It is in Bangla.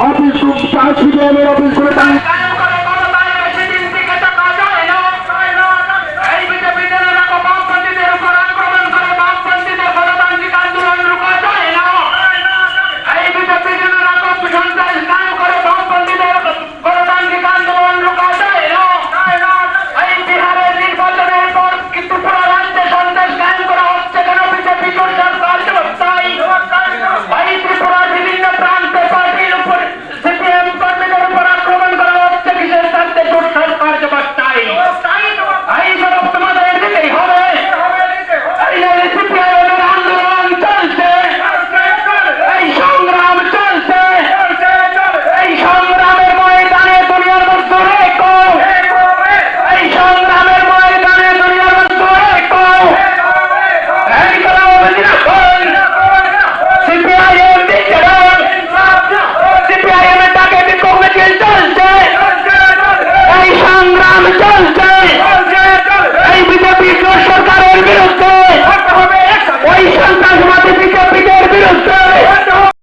অফিস সিপিএমের অফিসগুলো